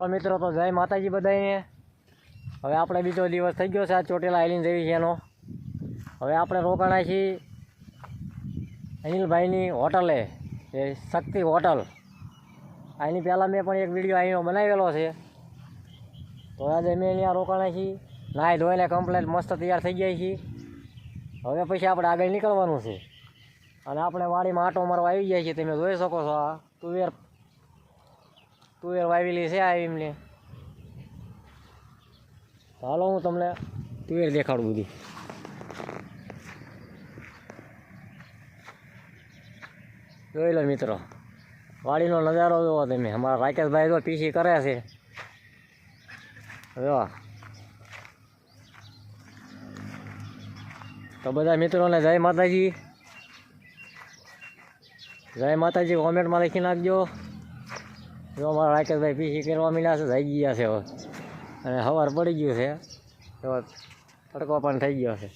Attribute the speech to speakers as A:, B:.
A: તો મિત્રો તો જય માતાજી બધાને હવે આપણે બીજો દિવસ થઈ ગયો છે આ ચોટેલા આઈલીન જેવી છે એનો. હવે આપણે રોકાણા છીએ અનિલભાઈની હોટલે, એ શક્તિ હોટલ. આની પહેલાં મેં પણ એક વીડિયો અહીંનો બનાવેલો છે. તો આજે મેં અહીંયા રોકાણા છીએ, નાહી ધોઈને કમ્પ્લેટ મસ્ત તૈયાર થઈ ગયા છીએ. હવે પછી આપણે આગળ નીકળવાનું છે. અને આપણે વાડીમાં આંટો મારવા આવી ગયા છીએ, તમે જોઈ શકો છો આ તુવેર તુવેર વાવેલી છે આ એમને. હાલો હું તમને તુવેર દેખાડું બધી. જોઈ લો મિત્રો, વાડીનો નજારો જોવો તમે. અમારા રાકેશભાઈ તો પીસી કરે છે. જો તો બધા મિત્રોને જય માતાજી. જય માતાજી કોમેન્ટમાં લખી નાખજો. જો અમારા રાકેશભાઈ પીસી કરવા મળ્યા છે થઈ ગયા છે હવે. અને સવાર પડી ગયું છે. તો તડકો પણ થઈ ગયો છે.